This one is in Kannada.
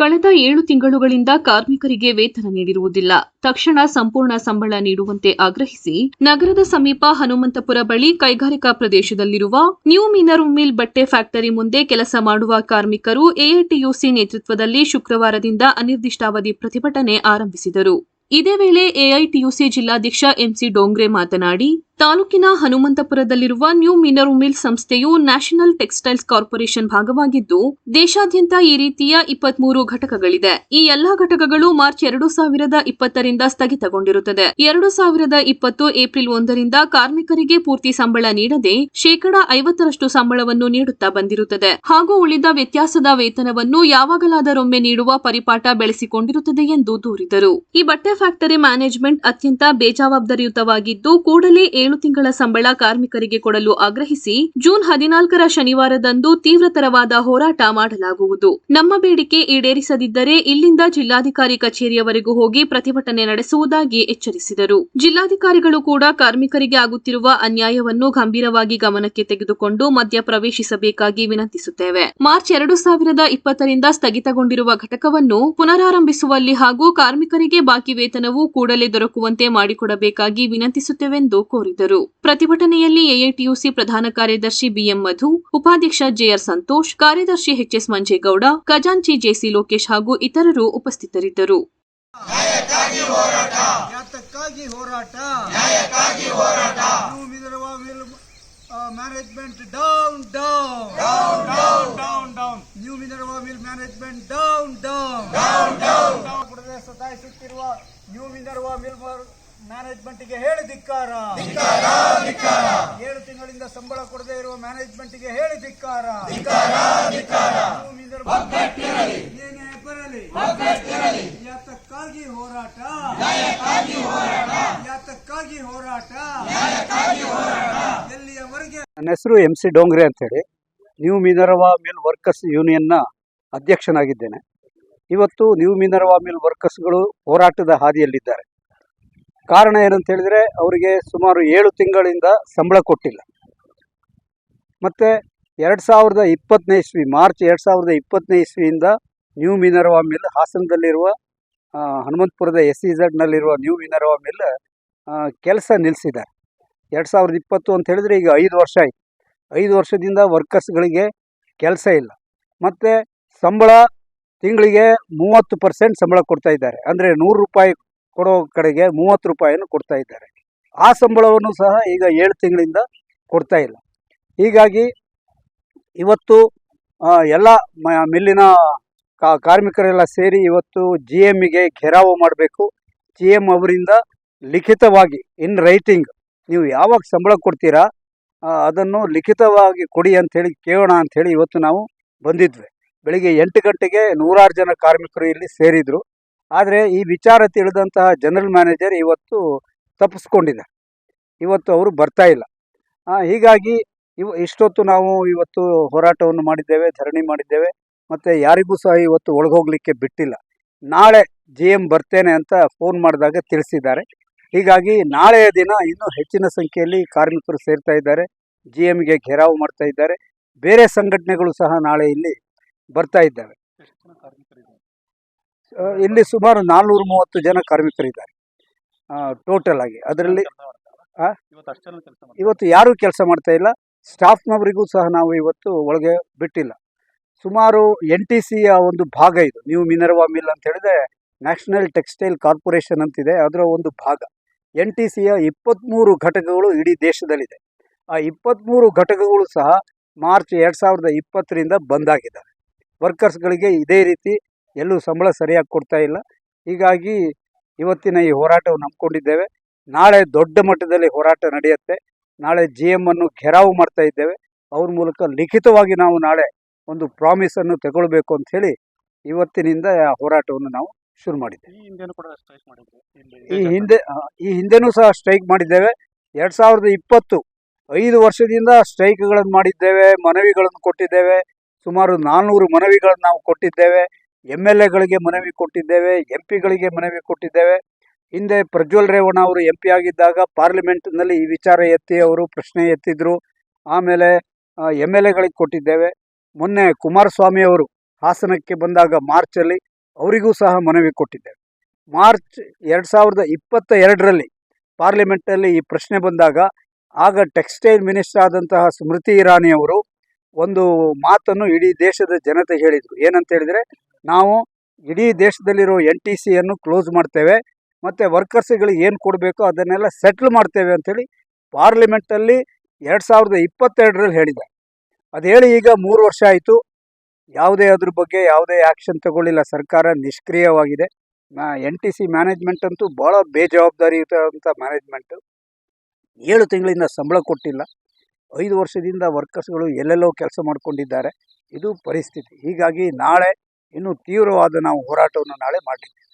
ಕಳೆದ ಏಳು ತಿಂಗಳುಗಳಿಂದ ಕಾರ್ಮಿಕರಿಗೆ ವೇತನ ನೀಡಿರುವುದಿಲ್ಲ. ತಕ್ಷಣ ಸಂಪೂರ್ಣ ಸಂಬಳ ನೀಡುವಂತೆ ಆಗ್ರಹಿಸಿ ನಗರದ ಸಮೀಪ ಹನುಮಂತಪುರ ಬಳಿ ಕೈಗಾರಿಕಾ ಪ್ರದೇಶದಲ್ಲಿರುವ ನ್ಯೂ ಮಿನರ್ ಮಿಲ್ ಬಟ್ಟೆ ಫ್ಯಾಕ್ಟರಿ ಮುಂದೆ ಕೆಲಸ ಮಾಡುವ ಕಾರ್ಮಿಕರು ಎಐಟಿಯುಸಿ ನೇತೃತ್ವದಲ್ಲಿ ಶುಕ್ರವಾರದಿಂದ ಅನಿರ್ದಿಷ್ಟಾವಧಿ ಪ್ರತಿಭಟನೆ ಆರಂಭಿಸಿದರು. ಇದೇ ವೇಳೆ ಎಐಟಿಯುಸಿ ಜಿಲ್ಲಾಧ್ಯಕ್ಷ ಎಂಸಿ ಡೋಂಗ್ರೆ ಮಾತನಾಡಿ ತಾಲೂಕಿನ ಹನುಮಂತಪುರದಲ್ಲಿರುವ ನ್ಯೂ ಮಿನರ್ ಮಿಲ್ ಸಂಸ್ಥೆಯು ನ್ಯಾಷನಲ್ ಟೆಕ್ಸ್ಟೈಲ್ಸ್ ಕಾರ್ಪೊರೇಷನ್ ಭಾಗವಾಗಿದ್ದು, ದೇಶಾದ್ಯಂತ ಈ ರೀತಿಯ ಇಪ್ಪತ್ಮೂರು ಘಟಕಗಳಿದೆ. ಈ ಎಲ್ಲಾ ಘಟಕಗಳು ಮಾರ್ಚ್ ಎರಡು ಸಾವಿರದ ಇಪ್ಪತ್ತರಿಂದ ಸ್ಥಗಿತಗೊಂಡಿರುತ್ತದೆ. ಎರಡು ಸಾವಿರದ ಇಪ್ಪತ್ತು ಏಪ್ರಿಲ್ ಒಂದರಿಂದ ಕಾರ್ಮಿಕರಿಗೆ ಪೂರ್ತಿ ಸಂಬಳ ನೀಡದೆ ಶೇಕಡಾ ಐವತ್ತರಷ್ಟು ಸಂಬಳವನ್ನು ನೀಡುತ್ತಾ ಬಂದಿರುತ್ತದೆ. ಹಾಗೂ ಉಳಿದ ವ್ಯತ್ಯಾಸದ ವೇತನವನ್ನು ಯಾವಾಗಲಾದರೊಮ್ಮೆ ನೀಡುವ ಪರಿಪಾಠ ಬೆಳೆಸಿಕೊಂಡಿರುತ್ತದೆ ಎಂದು ದೂರಿದರು. ಈ ಬಟ್ಟೆ ಫ್ಯಾಕ್ಟರಿ ಮ್ಯಾನೇಜ್ಮೆಂಟ್ ಅತ್ಯಂತ ಬೇಜವಾಬ್ದಾರಿಯುತವಾಗಿದ್ದು, ಕೂಡಲೇ ಏಳು ತಿಂಗಳ ಸಂಬಳ ಕಾರ್ಮಿಕರಿಗೆ ಕೊಡಲು ಆಗ್ರಹಿಸಿ ಜೂನ್ ಹದಿನಾಲ್ಕರ ಶನಿವಾರದಂದು ತೀವ್ರತರವಾದ ಹೋರಾಟ ಮಾಡಲಾಗುವುದು. ನಮ್ಮ ಬೇಡಿಕೆ ಈಡೇರಿಸದಿದ್ದರೆ ಇಲ್ಲಿಂದ ಜಿಲ್ಲಾಧಿಕಾರಿ ಕಚೇರಿಯವರೆಗೂ ಹೋಗಿ ಪ್ರತಿಭಟನೆ ನಡೆಸುವುದಾಗಿ ಎಚ್ಚರಿಸಿದರು. ಜಿಲ್ಲಾಧಿಕಾರಿಗಳು ಕೂಡ ಕಾರ್ಮಿಕರಿಗೆ ಆಗುತ್ತಿರುವ ಅನ್ಯಾಯವನ್ನು ಗಂಭೀರವಾಗಿ ಗಮನಕ್ಕೆ ತೆಗೆದುಕೊಂಡು ಮಧ್ಯ ಪ್ರವೇಶಿಸಬೇಕಾಗಿ ವಿನಂತಿಸುತ್ತೇವೆ. ಮಾರ್ಚ್ ಎರಡು ಸಾವಿರದ ಇಪ್ಪತ್ತರಿಂದ ಸ್ಥಗಿತಗೊಂಡಿರುವ ಘಟಕವನ್ನು ಪುನರಾರಂಭಿಸುವಲ್ಲಿ ಹಾಗೂ ಕಾರ್ಮಿಕರಿಗೆ ಬಾಕಿ ವೇತನವು ಕೂಡಲೇ ದೊರಕುವಂತೆ ಮಾಡಿಕೊಡಬೇಕಾಗಿ ವಿನಂತಿಸುತ್ತೇವೆಂದು ಕೋರಿದರು. ಪ್ರತಿಭಟನೆಯಲ್ಲಿ ಎಐಟಿಯುಸಿ ಪ್ರಧಾನ ಕಾರ್ಯದರ್ಶಿ ಬಿಎಂ ಮಧು ಉಪಾಧ್ಯಕ್ಷ ಜೆಆರ್ ಸಂತೋಷ್ ಕಾರ್ಯದರ್ಶಿ ಎಚ್ಎಸ್ ಮಂಜೇಗೌಡ ಖಜಾಂಚಿ ಜೆಸಿ ಲೋಕೇಶ್ ಹಾಗೂ ಇತರರು ಉಪಸ್ಥಿತರಿದ್ದರು. Management down down down down down down new Minerva mill management down down down down ಸತಾಯಿಸುತ್ತಿರುವ new Minerva mill ಮ್ಯಾನೇಜ್ಮೆಂಟ್ಗೆ ಹೇಳಿ ಧಿಕ್ಕಾರ. ಏಳು ತಿಂಗಳಿಂದ ಸಂಬಳ ಕೊಡದೇ ಇರುವ ಮ್ಯಾನೇಜ್ಮೆಂಟ್ಗೆ ಹೇಳಿ ಧಿಕ್ಕಾರ. ಏನೇ ಬರಲಿ ಯಾತಕ್ಕಾಗಿ ಹೋರಾಟ. ಯಾತಕ್ಕಾಗಿ ಹೋರಾಟ. ಎಲ್ಲಿಯವರೆಗೆ? ನನ್ನ ಹೆಸರು ಎಂ ಸಿ ಡೋಂಗ್ರೆ ಅಂತೇಳಿ. ನ್ಯೂ ಮಿನರ್ವಾ ಮಿಲ್ ವರ್ಕರ್ಸ್ ಯೂನಿಯನ್ನ ಅಧ್ಯಕ್ಷನಾಗಿದ್ದೇನೆ. ಇವತ್ತು ನ್ಯೂ ಮಿನರ್ವಾ ಮಿಲ್ ವರ್ಕರ್ಸ್ಗಳು ಹೋರಾಟದ ಹಾದಿಯಲ್ಲಿದ್ದಾರೆ. ಕಾರಣ ಏನಂತ ಹೇಳಿದರೆ ಅವರಿಗೆ ಸುಮಾರು ಏಳು ತಿಂಗಳಿಂದ ಸಂಬಳ ಕೊಟ್ಟಿಲ್ಲ. ಮತ್ತು ಎರಡು ಸಾವಿರದ ಇಪ್ಪತ್ತನೇ ಇಸ್ವಿ, ಮಾರ್ಚ್ ಎರಡು ಸಾವಿರದ ಇಪ್ಪತ್ತನೇ ಇಸ್ವಿಯಿಂದ ನ್ಯೂ ಮಿನರ್ವ ಮಿಲ್, ಹಾಸನದಲ್ಲಿರುವ ಹನುಮಂತಪುರದ ಎಸ್ ಸಿ ಝಡ್ನಲ್ಲಿರುವ ನ್ಯೂ ಮಿನರ್ವಾ ಮಿಲ್ ಕೆಲಸ ನಿಲ್ಲಿಸಿದ್ದಾರೆ ಎರಡು ಸಾವಿರದ ಇಪ್ಪತ್ತು ಅಂತ ಹೇಳಿದ್ರೆ ಈಗ ಐದು ವರ್ಷ ಆಯಿತು. ಐದು ವರ್ಷದಿಂದ ವರ್ಕರ್ಸ್ಗಳಿಗೆ ಕೆಲಸ ಇಲ್ಲ. ಮತ್ತು ಸಂಬಳ ತಿಂಗಳಿಗೆ ಮೂವತ್ತು ಪರ್ಸೆಂಟ್ ಸಂಬಳ ಕೊಡ್ತಾ ಇದ್ದಾರೆ. ಅಂದರೆ ನೂರು ರೂಪಾಯಿ ಕೊಡೋ ಕಡೆಗೆ ಮೂವತ್ತು ರೂಪಾಯಿಯನ್ನು ಕೊಡ್ತಾ ಇದ್ದಾರೆ. ಆ ಸಂಬಳವನ್ನು ಸಹ ಈಗ ಏಳು ತಿಂಗಳಿಂದ ಕೊಡ್ತಾ ಇಲ್ಲ. ಹೀಗಾಗಿ ಇವತ್ತು ಎಲ್ಲ ಮಿಲ್ಲಿನ ಕಾರ್ಮಿಕರೆಲ್ಲ ಸೇರಿ ಇವತ್ತು ಜಿ ಎಮ್ಗೆ ಘೆರಾವು ಮಾಡಬೇಕು. ಜಿ ಎಂ ಅವರಿಂದ ಲಿಖಿತವಾಗಿ ಇನ್ ರೈಟಿಂಗ್ ನೀವು ಯಾವಾಗ ಸಂಬಳ ಕೊಡ್ತೀರಾ ಅದನ್ನು ಲಿಖಿತವಾಗಿ ಕೊಡಿ ಅಂಥೇಳಿ ಕೇಳೋಣ ಅಂಥೇಳಿ ಇವತ್ತು ನಾವು ಬಂದಿದ್ವಿ. ಬೆಳಿಗ್ಗೆ ಎಂಟು ಗಂಟೆಗೆ ನೂರಾರು ಜನ ಕಾರ್ಮಿಕರು ಇಲ್ಲಿ ಸೇರಿದರು. ಆದರೆ ಈ ವಿಚಾರ ತಿಳಿದಂತಹ ಜನರಲ್ ಮ್ಯಾನೇಜರ್ ಇವತ್ತು ತಪ್ಪಿಸ್ಕೊಂಡಿದ್ದಾರೆ ಇವತ್ತು ಅವರು ಬರ್ತಾ ಇಲ್ಲ. ಹೀಗಾಗಿ ಇವ, ಇಷ್ಟೊತ್ತು ನಾವು ಇವತ್ತು ಹೋರಾಟವನ್ನು ಮಾಡಿದ್ದೇವೆ, ಧರಣಿ ಮಾಡಿದ್ದೇವೆ, ಮತ್ತು ಯಾರಿಗೂ ಸಹ ಇವತ್ತು ಒಳಗೋಗ್ಲಿಕ್ಕೆ ಬಿಟ್ಟಿಲ್ಲ. ನಾಳೆ ಜಿ ಎಂ ಬರ್ತೇನೆ ಅಂತ ಫೋನ್ ಮಾಡಿದಾಗ ತಿಳಿಸಿದ್ದಾರೆ. ಹೀಗಾಗಿ ನಾಳೆಯ ದಿನ ಇನ್ನೂ ಹೆಚ್ಚಿನ ಸಂಖ್ಯೆಯಲ್ಲಿ ಕಾರ್ಮಿಕರು ಸೇರ್ತಾ ಇದ್ದಾರೆ ಜಿ ಎಮ್ಗೆ ಘೇರಾವು ಮಾಡ್ತಾ ಇದ್ದಾರೆ. ಬೇರೆ ಸಂಘಟನೆಗಳು ಸಹ ನಾಳೆ ಇಲ್ಲಿ ಬರ್ತಾ ಇದ್ದಾವೆ. ಇಲ್ಲಿ ಸುಮಾರು ನಾನ್ನೂರ ಮೂವತ್ತು ಜನ ಕಾರ್ಮಿಕರಿದ್ದಾರೆ. ಟೋಟಲ್ ಆಗಿ. ಅದರಲ್ಲಿ? ಇವತ್ತು ಯಾರೂ ಕೆಲಸ ಮಾಡ್ತಾ ಇಲ್ಲ. ಸ್ಟಾಫ್ನವರಿಗೂ ಸಹ ನಾವು ಇವತ್ತು ಒಳಗೆ ಬಿಟ್ಟಿಲ್ಲ. ಸುಮಾರು ಎನ್ ಟಿ ಸಿಯ ಒಂದು ಭಾಗ ಇದು. ನ್ಯೂ ಮಿನರ್ವಾ ಮಿಲ್ ಅಂತ ಹೇಳಿದ್ರೆ ನ್ಯಾಷನಲ್ ಟೆಕ್ಸ್ಟೈಲ್ ಕಾರ್ಪೊರೇಷನ್ ಅಂತಿದೆ. ಅದರ ಒಂದು ಭಾಗ. ಎನ್ ಟಿ ಸಿಯ ಇಪ್ಪತ್ತ್ಮೂರು ಘಟಕಗಳು ಇಡೀ ದೇಶದಲ್ಲಿದೆ. ಆ ಇಪ್ಪತ್ತ್ಮೂರು ಘಟಕಗಳು ಸಹ ಮಾರ್ಚ್ ಎರಡು ಸಾವಿರದ ಇಪ್ಪತ್ತರಿಂದ ಬಂದಾಗಿದ್ದಾರೆ ವರ್ಕರ್ಸ್ಗಳಿಗೆ ಇದೇ ರೀತಿ ಎಲ್ಲೂ ಸಂಬಳ ಸರಿಯಾಗಿ ಕೊಡ್ತಾ ಇಲ್ಲ. ಹೀಗಾಗಿ ಇವತ್ತಿನ ಈ ಹೋರಾಟವನ್ನು ನಂಬಿಕೊಂಡಿದ್ದೇವೆ. ನಾಳೆ ದೊಡ್ಡ ಮಟ್ಟದಲ್ಲಿ ಹೋರಾಟ ನಡೆಯುತ್ತೆ. ನಾಳೆ ಜಿ ಎಂ ಅನ್ನು ಘೆರಾವು ಮಾಡ್ತಾ ಇದ್ದೇವೆ. ಅವ್ರ ಮೂಲಕ ಲಿಖಿತವಾಗಿ ನಾವು ನಾಳೆ ಒಂದು ಪ್ರಾಮಿಸನ್ನು ತಗೊಳ್ಬೇಕು ಅಂತ ಹೇಳಿ ಇವತ್ತಿನಿಂದ ಆ ಹೋರಾಟವನ್ನು ನಾವು ಶುರು ಮಾಡಿದ್ದೇವೆ. ಈ ಹಿಂದೆ ಈ ಹಿಂದೆನೂ ಸಹ ಸ್ಟ್ರೈಕ್ ಮಾಡಿದ್ದೇವೆ. ಎರಡು ಸಾವಿರದ ಇಪ್ಪತ್ತು ಐದು ವರ್ಷದಿಂದ ಸ್ಟ್ರೈಕ್ಗಳನ್ನು ಮಾಡಿದ್ದೇವೆ ಮನವಿಗಳನ್ನು ಕೊಟ್ಟಿದ್ದೇವೆ. ಸುಮಾರು ನಾನ್ನೂರು ಮನವಿಗಳನ್ನು ನಾವು ಕೊಟ್ಟಿದ್ದೇವೆ. ಎಂ ಎಲ್ ಎಗಳಿಗೆ ಮನವಿ ಕೊಟ್ಟಿದ್ದೇವೆ, ಎಂ ಪಿಗಳಿಗೆ ಮನವಿ ಕೊಟ್ಟಿದ್ದೇವೆ. ಹಿಂದೆ ಪ್ರಜ್ವಲ್ ರೇವಣ್ಣ ಅವರು ಎಂ ಪಿ ಆಗಿದ್ದಾಗ ಪಾರ್ಲಿಮೆಂಟ್ನಲ್ಲಿ ಈ ವಿಚಾರ ಎತ್ತಿ ಅವರು ಪ್ರಶ್ನೆ ಎತ್ತಿದ್ರು. ಆಮೇಲೆ ಎಂ ಎಲ್ ಎಗಳಿಗೆ ಕೊಟ್ಟಿದ್ದೇವೆ. ಮೊನ್ನೆ ಕುಮಾರಸ್ವಾಮಿ ಅವರು ಹಾಸನಕ್ಕೆ ಬಂದಾಗ ಮಾರ್ಚಲ್ಲಿ ಅವರಿಗೂ ಸಹ ಮನವಿ ಕೊಟ್ಟಿದ್ದೇವೆ. ಮಾರ್ಚ್ ಎರಡು ಸಾವಿರದ ಇಪ್ಪತ್ತ ಎರಡರಲ್ಲಿ ಪಾರ್ಲಿಮೆಂಟಲ್ಲಿ ಈ ಪ್ರಶ್ನೆ ಬಂದಾಗ, ಆಗ ಟೆಕ್ಸ್ಟೈಲ್ ಮಿನಿಸ್ಟರ್ ಆದಂತಹ ಸ್ಮೃತಿ ಇರಾನಿ ಅವರು ಒಂದು ಮಾತನ್ನು ಇಡೀ ದೇಶದ ಜನತೆ ಹೇಳಿದರು. ಏನಂತ ಹೇಳಿದರೆ ನಾವು ಇಡೀ ದೇಶದಲ್ಲಿರೋ ಎನ್ ಟಿ ಸಿಯನ್ನು ಕ್ಲೋಸ್ ಮಾಡ್ತೇವೆ. ಮತ್ತು ವರ್ಕರ್ಸ್ಗಳಿಗೆ ಏನು ಕೊಡಬೇಕು ಅದನ್ನೆಲ್ಲ ಸೆಟ್ಲ್ ಮಾಡ್ತೇವೆ ಅಂಥೇಳಿ ಪಾರ್ಲಿಮೆಂಟಲ್ಲಿ ಎರಡು ಸಾವಿರದ ಇಪ್ಪತ್ತೆರಡರಲ್ಲಿ ಹೇಳಿದೆ. ಅದು ಹೇಳಿ ಈಗ ಮೂರು ವರ್ಷ ಆಯಿತು. ಯಾವುದೇ ಅದ್ರ ಬಗ್ಗೆ ಯಾವುದೇ ಆ್ಯಕ್ಷನ್ ತಗೊಳ್ಳಿಲ್ಲ. ಸರ್ಕಾರ ನಿಷ್ಕ್ರಿಯವಾಗಿದೆ. ಎನ್ ಟಿ ಸಿ ಮ್ಯಾನೇಜ್ಮೆಂಟ್ ಅಂತೂ ಭಾಳ ಬೇಜವಾಬ್ದಾರಿಯುತವಂಥ ಮ್ಯಾನೇಜ್ಮೆಂಟು ಏಳು ತಿಂಗಳಿಂದ ಸಂಬಳ ಕೊಟ್ಟಿಲ್ಲ. ಐದು ವರ್ಷದಿಂದ ವರ್ಕರ್ಸ್ಗಳು ಎಲ್ಲೆಲ್ಲೋ ಕೆಲಸ ಮಾಡಿಕೊಂಡಿದ್ದಾರೆ. ಇದು ಪರಿಸ್ಥಿತಿ. ಹೀಗಾಗಿ ನಾಳೆ ಇನ್ನೂ ತೀವ್ರವಾದ ನಾವು ಹೋರಾಟವನ್ನು ನಾಳೆ ಮಾಡಲಿದ್ದೇವೆ